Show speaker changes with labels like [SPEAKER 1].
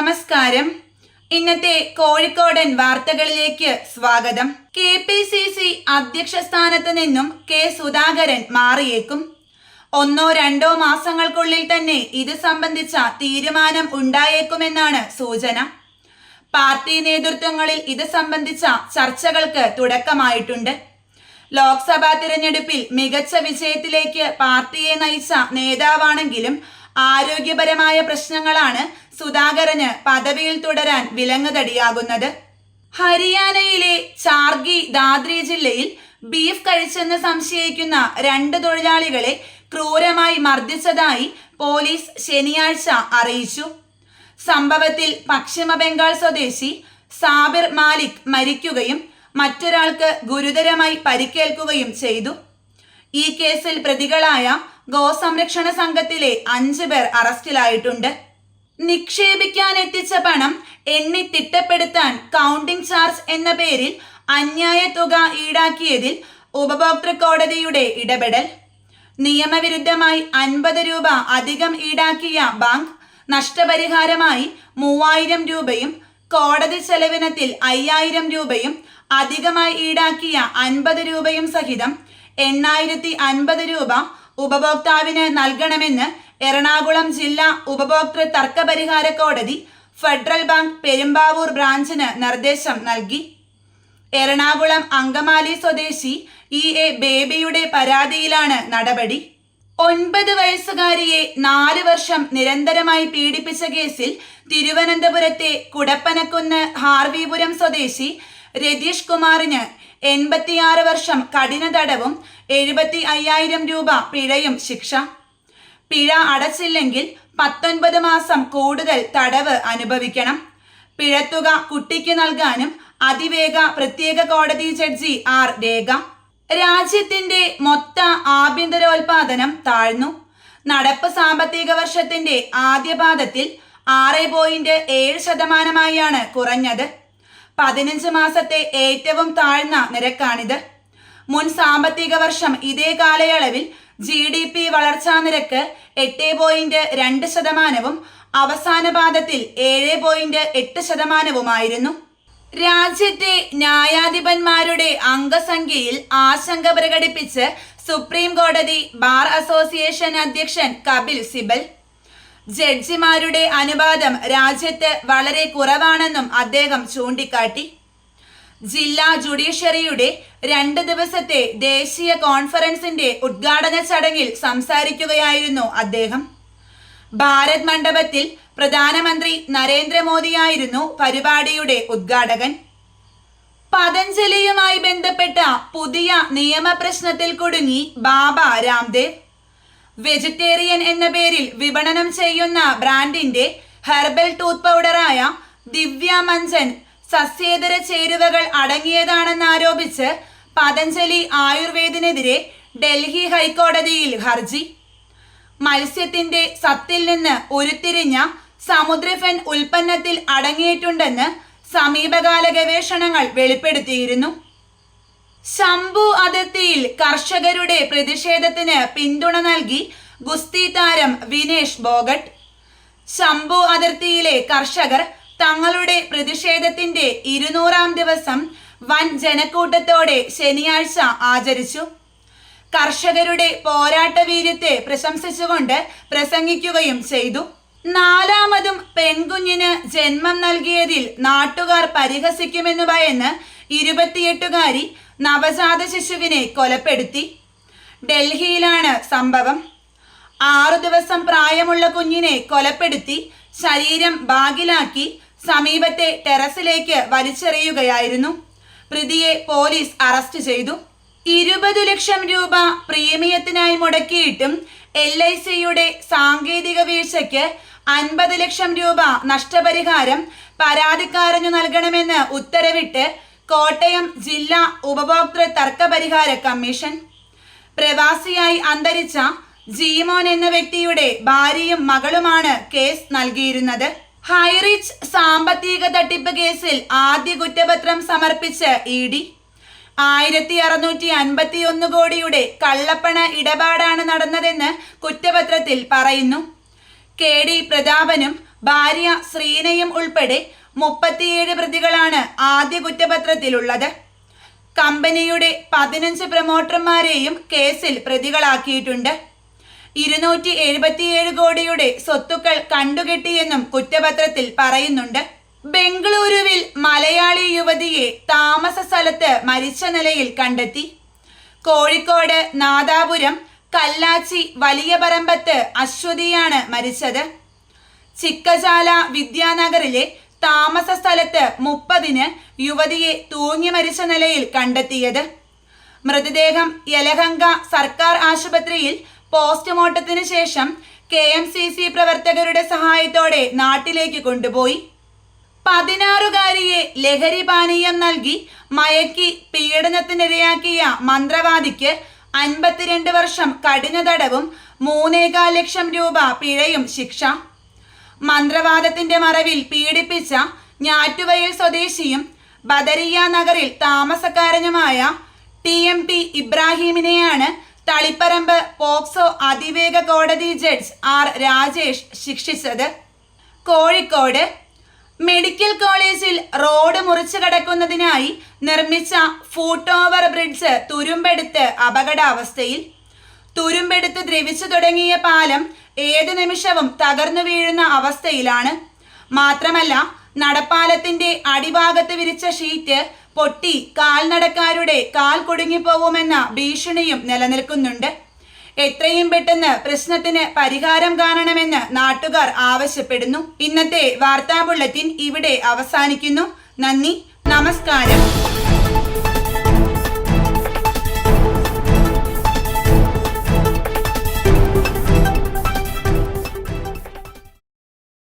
[SPEAKER 1] നമസ്കാരം. ഇന്നത്തെ കോഴിക്കോടൻ വാർത്തകളിലേക്ക് സ്വാഗതം. കെ പി സി സി അധ്യക്ഷ സ്ഥാനത്ത് നിന്നും കെ സുധാകരൻ മാറിയേക്കും. ഒന്നോ രണ്ടോ മാസങ്ങൾക്കുള്ളിൽ തന്നെ ഇത് സംബന്ധിച്ച തീരുമാനം ഉണ്ടായേക്കുമെന്നാണ് സൂചന. പാർട്ടി നേതൃത്വങ്ങളിൽ ഇത് സംബന്ധിച്ച ചർച്ചകൾക്ക് തുടക്കമായിട്ടുണ്ട്. ലോക്സഭാ തിരഞ്ഞെടുപ്പിൽ മികച്ച വിജയത്തിലേക്ക് പാർട്ടിയെ നയിച്ച നേതാവാണെങ്കിലും ആരോഗ്യപരമായ പ്രശ്നങ്ങളാണ് സുധാകരന് പദവിയിൽ തുടരാൻ വിലങ്ങുതടിയാകുന്നത്. ഹരിയാനയിലെ ചാർഗി ദാദ്രി ജില്ലയിൽ ബീഫ് കഴിച്ചെന്ന് സംശയിക്കുന്ന രണ്ട് തൊഴിലാളികളെ ക്രൂരമായി മർദ്ദിച്ചതായി പോലീസ് ശനിയാഴ്ച അറിയിച്ചു. സംഭവത്തിൽ പശ്ചിമ ബംഗാൾ സ്വദേശി സാബിർ മാലിക് മരിക്കുകയും മറ്റൊരാൾക്ക് ഗുരുതരമായി പരിക്കേൽക്കുകയും ചെയ്തു. ഈ കേസിൽ പ്രതികളായ ഗോസംരക്ഷണ സംഘത്തിലെ അഞ്ചു പേർ അറസ്റ്റിലായിട്ടുണ്ട്. നിക്ഷേപിക്കാൻ എത്തിച്ച പണം എണ്ണി തിട്ടപ്പെടുത്താൻ കൗണ്ടിംഗ് ചാർജ് എന്ന പേരിൽ അന്യായ തുക ഈടാക്കിയതിൽ ഉപഭോക്തൃ കോടതിയുടെ ഇടപെടൽ. നിയമവിരുദ്ധമായി അൻപത് രൂപ അധികം ഈടാക്കിയ ബാങ്ക് നഷ്ടപരിഹാരമായി മൂവായിരം രൂപയും കോടതി ചെലവിനത്തിൽ അയ്യായിരം രൂപയും അധികമായി ഈടാക്കിയ അൻപത് രൂപയും സഹിതം എണ്ണായിരത്തി അൻപത് രൂപ ഉപഭോക്താവിന് നൽകണമെന്ന് എറണാകുളം ജില്ലാ ഉപഭോക്തൃ തർക്കപരിഹാര കോടതി ഫെഡറൽ ബാങ്ക് പെരുമ്പാവൂർ ബ്രാഞ്ചിന് നിർദ്ദേശം നൽകി. എറണാകുളം അങ്കമാലി സ്വദേശി ഇ. എ. ബേബിയുടെ പരാതിയിലാണ് നടപടി. ഒൻപത് വയസ്സുകാരിയെ നാല് വർഷം നിരന്തരമായി പീഡിപ്പിച്ച കേസിൽ തിരുവനന്തപുരത്തെ കുടപ്പനക്കുന്ന് ഹാർവിപുരം സ്വദേശി രതീഷ് കുമാറിന് എൺപത്തിയാറ് വർഷം കഠിന തടവും എഴുപത്തി അയ്യായിരം രൂപ പിഴയും ശിക്ഷ. പിഴ അടച്ചില്ലെങ്കിൽ പത്തൊൻപത് മാസം കൂടുതൽ തടവ് അനുഭവിക്കണം. പിഴത്തുക കുട്ടിക്ക് നൽകാനും അതിവേഗ പ്രത്യേക കോടതി ജഡ്ജി ആർ രേഖ. രാജ്യത്തിന്റെ മൊത്ത ആഭ്യന്തരോൽപാദനം താഴ്ന്നു. നടപ്പ് സാമ്പത്തിക വർഷത്തിന്റെ ആദ്യപാദത്തിൽ ആറ് പോയിന്റ് ഏഴ് ശതമാനമായാണ് കുറഞ്ഞത്. പതിനഞ്ച് മാസത്തെ ഏറ്റവും താഴ്ന്ന നിരക്കാണിത്. മുൻ സാമ്പത്തിക വർഷം ഇതേ കാലയളവിൽ ജി ഡി പി വളർച്ചാ നിരക്ക് എട്ട് പോയിന്റ് രണ്ട് ശതമാനവും അവസാന പാദത്തിൽ ഏഴ് പോയിന്റ് എട്ട് ശതമാനവുമായിരുന്നു. രാജ്യത്തെ ന്യായാധിപന്മാരുടെ അംഗസംഖ്യയിൽ ആശങ്ക പ്രകടിപ്പിച്ച് സുപ്രീം കോടതി ബാർ അസോസിയേഷൻ അധ്യക്ഷൻ കപിൽ സിബൽ. ജഡ്ജിമാരുടെ അനുപാതം രാജ്യത്ത് വളരെ കുറവാണെന്നും അദ്ദേഹം ചൂണ്ടിക്കാട്ടി. ജില്ലാ ജുഡീഷ്യറിയുടെ രണ്ട് ദിവസത്തെ ദേശീയ കോൺഫറൻസിന്റെ ഉദ്ഘാടന ചടങ്ങിൽ സംസാരിക്കുകയായിരുന്നു അദ്ദേഹം. ഭാരത് മണ്ഡപത്തിൽ പ്രധാനമന്ത്രി നരേന്ദ്രമോദിയായിരുന്നു പരിപാടിയുടെ ഉദ്ഘാടകൻ. പതഞ്ജലിയുമായി ബന്ധപ്പെട്ട പുതിയ നിയമപ്രശ്നത്തിൽ കുടുങ്ങി ബാബ രാംദേവ്. വെജിറ്റേറിയൻ എന്ന പേരിൽ വിപണനം ചെയ്യുന്ന ബ്രാൻഡിന്റെ ഹെർബൽ ടൂത്ത് പൗഡറായ ദിവ്യ മഞ്ചൻ സസ്യേതര ചേരുവകൾ അടങ്ങിയതാണെന്ന് അടങ്ങിയതാണെന്നാരോപിച്ച് പതഞ്ജലി ആയുർവേദിനെതിരെ ഡൽഹി ഹൈക്കോടതിയിൽ ഹർജി. മത്സ്യത്തിന്റെ സത്തിൽ നിന്ന് ഉരുത്തിരിഞ്ഞ സമുദ്രഫെൻ ഉൽപ്പന്നത്തിൽ അടങ്ങിയിട്ടുണ്ടെന്ന് സമീപകാല ഗവേഷണങ്ങൾ വെളിപ്പെടുത്തിയിരുന്നു. ശംഭു അതിർത്തിയിൽ കർഷകരുടെ പ്രതിഷേധത്തിന് പിന്തുണ നൽകി ഗുസ്തി താരം വിനേഷ് ബോഗട്ട്. ശംഭു അതിർത്തിയിലെ കർഷകർ തങ്ങളുടെ പ്രതിഷേധത്തിന്റെ ഇരുന്നൂറാം ദിവസം വൻ ജനക്കൂട്ടത്തോടെ ശനിയാഴ്ച ആചരിച്ചു. കർഷകരുടെ പോരാട്ട വീര്യത്തെ പ്രശംസിച്ചുകൊണ്ട് പ്രസംഗിക്കുകയും ചെയ്തു. നാലാമതും പെൺകുഞ്ഞിന് ജന്മം നൽകിയതിൽ നാട്ടുകാർ പരിഹസിക്കുമെന്ന് ഭയന്ന് ഇരുപത്തിയെട്ടുകാരി നവജാത ശിശുവിനെ കൊലപ്പെടുത്തി. ഡൽഹിയിലാണ് സംഭവം. ആറു ദിവസം പ്രായമുള്ള കുഞ്ഞിനെ കൊലപ്പെടുത്തി ശരീരം ബാഗിലാക്കി സമീപത്തെ ടെറസിലേക്ക് വലിച്ചെറിയുകയായിരുന്നു. പ്രതിയെ പോലീസ് അറസ്റ്റ് ചെയ്തു. ഇരുപത് ലക്ഷം രൂപ പ്രീമിയത്തിനായി മുടക്കിയിട്ടും എൽ ഐ സിയുടെ സാങ്കേതിക വീഴ്ചയ്ക്ക് അൻപത് ലക്ഷം രൂപ നഷ്ടപരിഹാരം പരാതിക്കാരനു നൽകണമെന്ന് ഉത്തരവിട്ട് കോട്ടയം ജില്ലാ ഉപഭോക്തൃ തർക്ക പരിഹാര കമ്മീഷൻ. പ്രവാസിയായി അന്തരിച്ച ജീമോൻ എന്ന വ്യക്തിയുടെ ഭാര്യയും മകളുമാണ് കേസ് നൽകിയിരുന്നത്. ഹൈറിച്ച് സാമ്പത്തിക തട്ടിപ്പ് കേസിൽ ആദ്യ കുറ്റപത്രം സമർപ്പിച്ച് ഇ ഡി. ആയിരത്തി അറുന്നൂറ്റി അൻപത്തി ഒന്ന് കോടിയുടെ കള്ളപ്പണ ഇടപാടാണ് നടന്നതെന്ന് കുറ്റപത്രത്തിൽ പറയുന്നു. കെ ഡി പ്രതാപനും ഭാര്യ ശ്രീനയും ഉൾപ്പെടെ മുപ്പത്തിയേഴ് പ്രതികളാണ് ആദ്യ കുറ്റപത്രത്തിലുള്ളത്. കമ്പനിയുടെ പതിനഞ്ച് പ്രൊമോട്ടർമാരെയും കേസിൽ പ്രതികളാക്കിയിട്ടുണ്ട്. ഇരുന്നൂറ്റി എഴുപത്തിയേഴ് കോടിയുടെ സ്വത്തുക്കൾ കണ്ടുകെട്ടിയെന്നും കുറ്റപത്രത്തിൽ പറയുന്നുണ്ട്. ബംഗളൂരുവിൽ മലയാളി യുവതിയെ താമസ സ്ഥലത്ത് മരിച്ച നിലയിൽ കണ്ടെത്തി. കോഴിക്കോട് നാദാപുരം കല്ലാച്ചി വലിയ പറമ്പത്ത് അശ്വതിയാണ് മരിച്ചത്. ചിക്കചാല വിദ്യാനഗറിലെ താമസ സ്ഥലത്ത് മുപ്പതിന് യുവതിയെ തൂങ്ങി മരിച്ച നിലയിൽ കണ്ടെത്തിയത്. മൃതദേഹം യലഹങ്ക സർക്കാർ ആശുപത്രിയിൽ പോസ്റ്റ്മോർട്ടത്തിന് ശേഷം കെ എം സി സി പ്രവർത്തകരുടെ സഹായത്തോടെ നാട്ടിലേക്ക് കൊണ്ടുപോയി. പതിനാറുകാരിയെ ലഹരി പാനീയം നൽകി മയക്കി പീഡനത്തിനിരയാക്കിയ മന്ത്രവാദിക്ക് അൻപത്തിരണ്ട് വർഷം കഠിന തടവും മൂന്നേകാൽ ലക്ഷം രൂപ പിഴയും ശിക്ഷ. മന്ത്രവാദത്തിന്റെ മറവിൽ പീഡിപ്പിച്ച ഞാറ്റുവയൽ സ്വദേശിയും ബദരിയ നഗറിൽ താമസക്കാരനുമായ ടി എം പി ഇബ്രാഹിമിനെയാണ് തളിപ്പറമ്പ് പോക്സോ അതിവേഗ കോടതി ജഡ്ജ് ആർ രാജേഷ് ശിക്ഷിച്ചത്. കോഴിക്കോട് മെഡിക്കൽ കോളേജിൽ റോഡ് മുറിച്ചു കടക്കുന്നതിനായി നിർമ്മിച്ച ഫൂട്ട് ഓവർ ബ്രിഡ്ജ് തുരുമ്പെടുത്ത് അപകടാവസ്ഥയിൽ. തുരുമ്പെടുത്ത് ദ്രവിച്ചു തുടങ്ങിയ പാലം ഏത് നിമിഷവും തകർന്നു വീഴുന്ന അവസ്ഥയിലാണ്. മാത്രമല്ല നടപ്പാലത്തിന്റെ അടിഭാഗത്ത് വിരിച്ച ഷീറ്റ് പൊട്ടി കാൽനടക്കാരുടെ കാൽ കുടുങ്ങിപ്പോകുമെന്ന ഭീഷണിയും നിലനിൽക്കുന്നുണ്ട്. എത്രയും പെട്ടെന്ന് പ്രശ്നത്തിന് പരിഹാരം കാണണമെന്ന് നാട്ടുകാർ ആവശ്യപ്പെടുന്നു. ഇന്നത്തെ വാർത്താ ബുള്ളറ്റിൻ ഇവിടെ അവസാനിക്കുന്നു. നന്ദി. നമസ്കാരം.